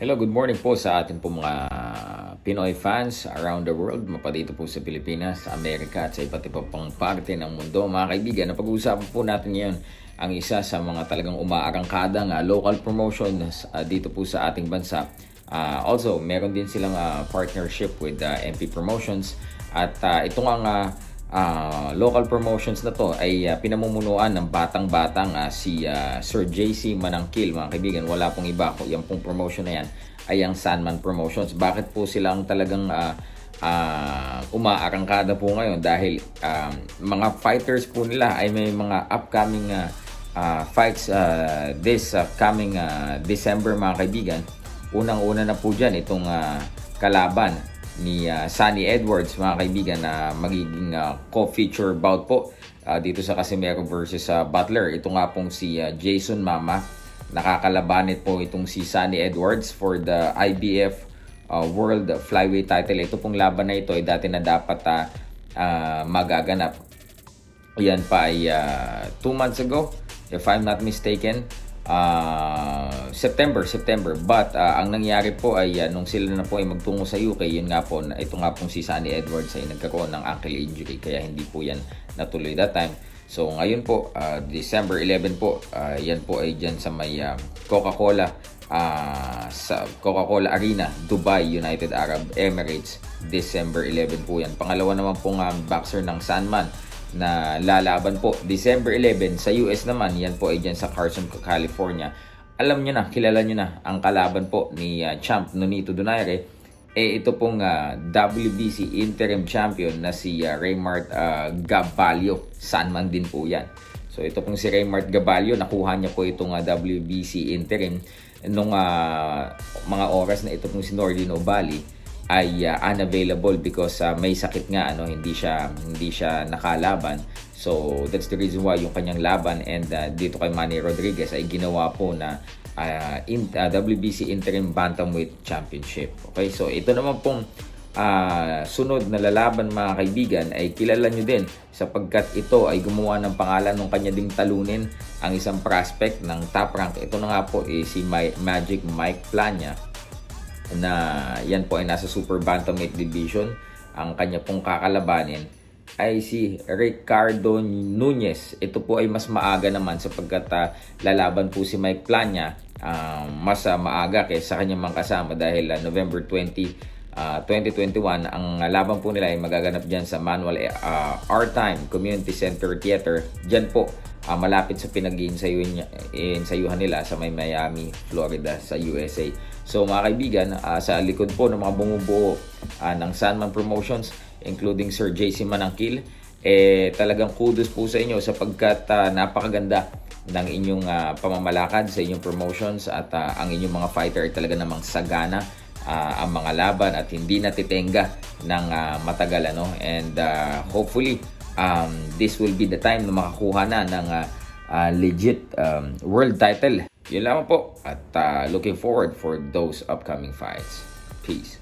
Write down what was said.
Hello, good morning po sa ating po mga Pinoy fans around the world, mapadito po sa Pilipinas, sa Amerika at sa iba't iba pang parte ng mundo. Mga kaibigan, napag-uusapan po natin ngayon ang isa sa mga talagang umaarangkadang uh, local promotions uh, dito po sa ating bansa. Uh, also, meron din silang uh, partnership with uh, MP Promotions at uh, ito nga uh, uh, local promotions na to ay uh, pinamumunuan ng batang-batang uh, si uh, Sir JC Manangkil mga kaibigan. Wala pong iba. Yan pong promotion na yan ay ang Sandman Promotions. Bakit po silang talagang uh, uh, umaarangkada po ngayon? Dahil um, mga fighters po nila ay may mga upcoming uh, uh, fights uh, this upcoming uh, December mga kaibigan. Unang-una na po dyan itong uh, kalaban ni uh, Sunny Edwards mga kaibigan na magiging uh, co-feature bout po uh, dito sa Casimero versus uh, Butler. Ito nga pong si uh, Jason Mama. Nakakalabanit po itong si Sunny Edwards for the IBF uh, World Flyweight title. Ito pong laban na ito ay dati na dapat uh, uh, magaganap. Yan pa ay 2 uh, months ago if I'm not mistaken uh, September, September. But uh, ang nangyari po ay uh, nung sila na po ay magtungo sa UK, yun nga po, ito nga pong si Sunny Edwards ay nagkaroon ng ankle injury kaya hindi po yan natuloy that time. So ngayon po, uh, December 11 po, uh, yan po ay dyan sa may uh, Coca-Cola uh, sa Coca-Cola Arena, Dubai, United Arab Emirates. December 11 po yan. Pangalawa naman pong um, boxer ng Sandman na lalaban po. December 11 sa US naman yan po ay dyan sa Carson, California. Alam nyo na, kilala nyo na ang kalaban po ni uh, Champ Nonito Donaire eh ito pong uh, WBC interim champion na si uh, Raymart uh, Gabalio. Sanman din po yan. So ito pong si Raymart Gabalio nakuha niya po itong uh, WBC interim. Nung uh, mga oras na ito pong si Nordino Bali ay uh, unavailable because uh, may sakit nga ano hindi siya hindi siya nakalaban. So that's the reason why yung kanyang laban and uh, dito kay Manny Rodriguez ay ginawa po na uh, in, uh, WBC Interim Bantamweight Championship. Okay? So ito naman pong uh, sunod na lalaban mga kaibigan ay kilala nyo din sapagkat ito ay gumawa ng pangalan ng kanya ding talunin ang isang prospect ng top rank. Ito na nga po eh, si My, Magic Mike Plania na yan po ay nasa Super Bantamweight Division. Ang kanya pong kakalabanin ay si Ricardo Nunez. Ito po ay mas maaga naman sapagkat uh, lalaban po si Mike Plania uh, mas uh, maaga kaysa kanyang mga kasama dahil uh, November 20 uh, 2021 ang laban po nila ay magaganap dyan sa Manuel uh, R-Time Community Center Theater. Dyan po uh, malapit sa pinag-iinsayuhan nila sa may Miami, Florida sa USA. So mga kaibigan, uh, sa likod po ng mga bumubuo uh, ng Sandman Promotions, including Sir JC Manangkil, eh talagang kudos po sa inyo sapagkat uh, napakaganda ng inyong uh, pamamalakad sa inyong promotions at uh, ang inyong mga fighter talaga namang sagana uh, ang mga laban at hindi natitenga ng uh, matagal ano and uh, hopefully um, this will be the time na makakuha na ng uh, uh, legit um, world title. Yun lamang po at uh, looking forward for those upcoming fights. Peace.